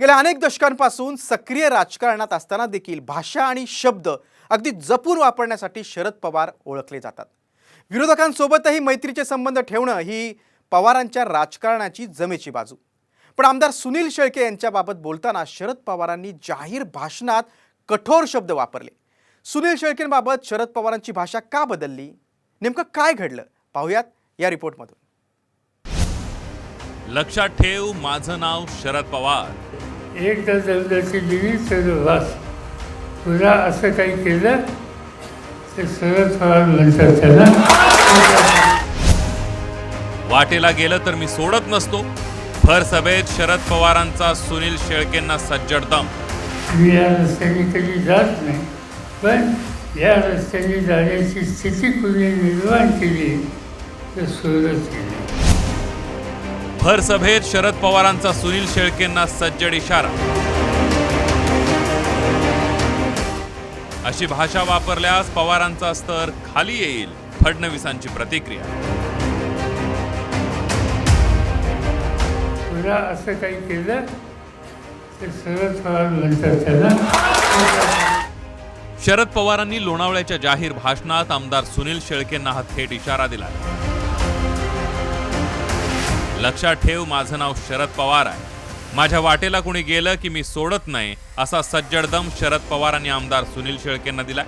गेल्या अनेक दशकांपासून सक्रिय राजकारणात असताना देखील भाषा आणि शब्द अगदी जपून वापरण्यासाठी शरद पवार ओळखले जातात. विरोधकांसोबतही मैत्रीचे संबंध ठेवणं ही पवारांच्या राजकारणाची जमेची बाजू. पण आमदार सुनील शेळके यांच्याबाबत बोलताना शरद पवारांनी जाहीर भाषणात कठोर शब्द वापरले. सुनील शेळकेंबाबत शरद पवारांची भाषा का बदलली? नेमकं काय घडलं? पाहूयात या रिपोर्टमधून. लक्षात ठेव माझं नाव शरद पवार. एकदा जगदाची दिली तर वास पुन्हा असं काही केलं तर शरद पवार म्हणतात त्याला. वाटेला गेलं तर मी सोडत नसतो. भर सभेत शरद पवारांचा सुनील शेळकेंना सज्जड दम. मी या रस्त्याने कधी जात नाही पण या रस्त्याने जाण्याची स्थिती कुणी निर्माण केली तर सुरत केली भर सभेत शरद पवारांचा सुनील शेळकेंना सज्जड इशारा. अशी भाषा वापरल्यास पवारांचा स्तर खाली येईल फडणवीसांची प्रतिक्रिया. असं काही केलं तर शरद पवार म्हणतात त्याला शरद पवारांनी लोणावळ्याच्या जाहीर भाषणात आमदार सुनील शेळकेंना हा थेट इशारा दिला. लक्षात ठेव माझं नाव शरद पवार आहे. माझ्या वाटेला कुणी गेलं की मी सोडत नाही असा सज्जडदम शरद पवारांनी आमदार सुनील शेळकेंना दिला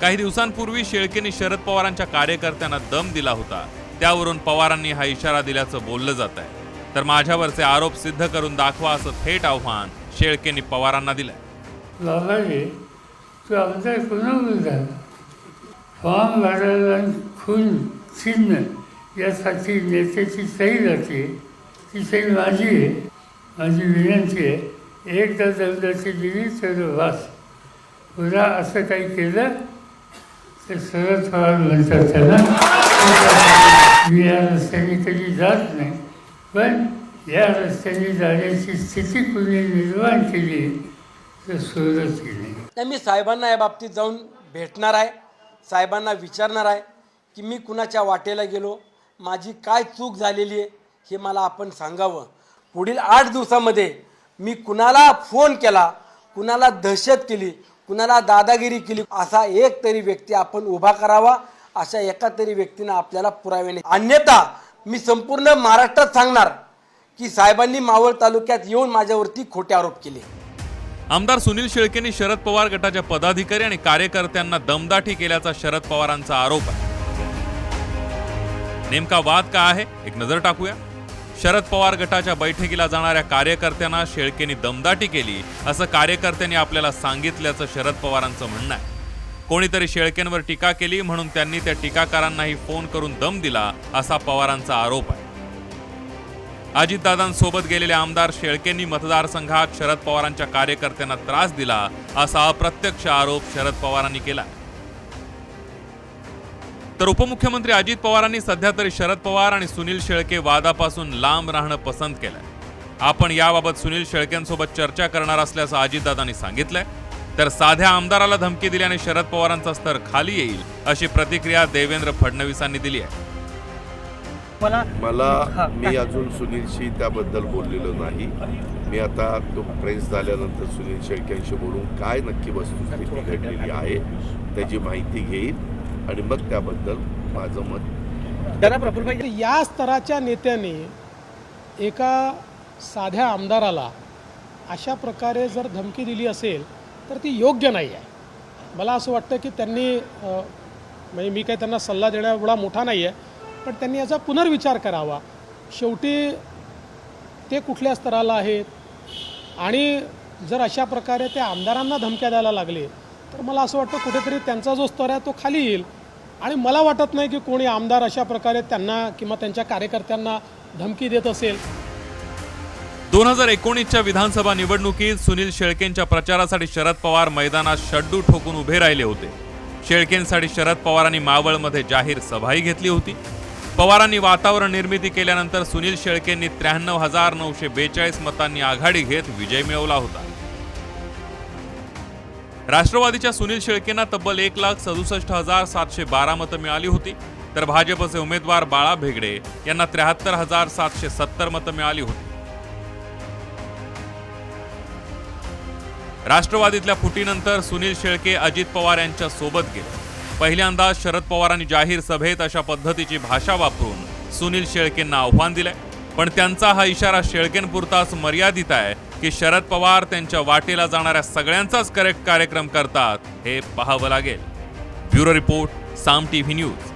काही दिवसांपूर्वी शेळकेंनी शरद पवारांच्या कार्यकर्त्यांना दम दिला होता. त्यावरून पवारांनी हा इशारा दिल्याचं बोललं जात आहे. तर माझ्यावरचे आरोप सिद्ध करून दाखवा असं थेट आव्हान शेळकेंनी पवारांना दिलंय. बाबाजी तू आमदार फॉर्म भरायला खून चिन्ह यासाठी नेत्याची सही जाते. ती सही माझी आहे. माझी विनंती आहे. एकदा दलदाची दिली तर वास. पुन्हा असं काही केलं तर शरद पवार म्हणतात त्याला मी या रस्त्याने कधी जात नाही. पण या रस्त्याने जाण्याची स्थिती कुणी निर्माण केली तर सुरत केली नाही मी साहेबांना या बाबतीत जाऊन भेटणार आहे. साहेबांना विचारणार आहे की मी कुणाच्या वाटेला गेलो? माझी काय चूक झालेली आहे हे मला आपण सांगावं. पुढील आठ दिवसामध्ये मी कुणाला फोन केला कुणाला दहशत केली कुणाला दादागिरी केली असा एक तरी व्यक्ती आपण उभा करावा अशा एका तरी व्यक्तीनं आपल्याला पुरावे नाही. अन्यथा मी संपूर्ण महाराष्ट्रात सांगणार की साहेबांनी मावळ तालुक्यात येऊन माझ्यावरती खोटे आरोप केले. आमदार सुनील शेळकेंनी शरद पवार गटाच्या पदाधिकारी आणि कार्यकर्त्यांना दमदाटी केल्याचा शरद पवारांचा आरोप आहे. नेमका वाद का आहे? एक नजर टाकूया. शरद पवार गटाच्या बैठकीला जाणाऱ्या कार्यकर्त्यांना शेळकेंनी दमदाटी केली. असं कार्यकर्त्यांनी आपल्याला सांगितल्याचं शरद पवारांचं म्हणणं आहे. कोणीतरी शेळकेंवर टीका केली म्हणून त्यांनी त्या टीकाकारांनाही फोन करून दम दिला असा पवारांचा आरोप आहे. अजितदादांसोबत गेलेले आमदार शेळकेंनी मतदारसंघात शरद पवारांच्या कार्यकर्त्यांना त्रास दिला असा अप्रत्यक्ष आरोप शरद पवारांनी केला तर उपमुख्यमंत्री अजित पवारांनी सध्या तरी शरद पवार आणि सुनील शेळके वादापासून लांब राहणं पसंत केलंय. आपण याबाबत सुनील शेळकेंसोबत चर्चा करणार असल्याचं अजितदादांनी सांगितलंय. तर साध्या आमदाराला धमकी दिल्याने शरद पवारांचा स्तर खाली येईल अशी प्रतिक्रिया देवेंद्र फडणवीसांनी दिली आहे. मला मी अजून सुनीलशी त्याबद्दल बोललेलो नाही. मी आता तो प्रेस झाल्यानंतर सुनील शेळक्यांशी बोलून काय नक्की वस्तुस्थिती घडलेली आहे त्याची माहिती घेईन. आणि मग त्याबद्दल माझं मत. या स्तराच्या नेत्याने एका साध्या आमदाराला अशा प्रकारे जर धमकी दिली असेल तर ती योग्य नाही आहे मला असं वाटतं की त्यांनी म्हणजे मी काही त्यांना सल्ला देण्या एवढा मोठा नाही आहे पण त्यांनी याचा पुनर्विचार करावा. शेवटी ते कुठल्या स्तराला आहेत? आणि जर अशा प्रकारे ते आमदारांना धमक्या द्यायला लागले तर मला असं वाटतं कुठेतरी त्यांचा जो स्तर आहे तो खाली येईल. आणि मला वाटत नाही की कोणी आमदार अशा प्रकारे त्यांना किंवा त्यांच्या कार्यकर्त्यांना धमकी देत असेल. दोन हजार एकोणीसच्या विधानसभा निवडणुकीत सुनील शेळकेंच्या प्रचारासाठी शरद पवार मैदानात शड्डू ठोकून उभे राहिले होते. शेळकेंसाठी शरद पवारांनी मावळमध्ये जाहीर सभाही घेतली होती. पवारांनी वातावरण निर्मिती केल्यानंतर सुनील शेळकेंनी त्र्याण्णव हजार नऊशे बेचाळीस मतांनी आघाडी घेत विजय मिळवला होता. राष्ट्रवादीच्या सुनील शेळकेंना तब्बल एक लाख सदुसष्ट हजार सातशे बारा मतं मिळाली होती. तर भाजपचे उमेदवार बाळा भेगडे यांना त्र्याहत्तर हजार सातशे सत्तर मतं मिळाली होती. राष्ट्रवादीतल्या फुटीनंतर सुनील शेळके अजित पवार यांच्या सोबत गेले. पहिल्यांदा शरद पवारांनी जाहीर सभेत अशा पद्धतीची भाषा वापरून सुनील शेळकेंना आव्हान दिलंय. पण त्यांचा हा इशारा शेळकेंपुरताच मर्यादित आहे की शरद पवार त्यांच्या वाटेला जाणाऱ्या सगळ्यांचाच करेक्ट कार्यक्रम करतात हे पाहावं लागेल. Bureau report Saam TV news.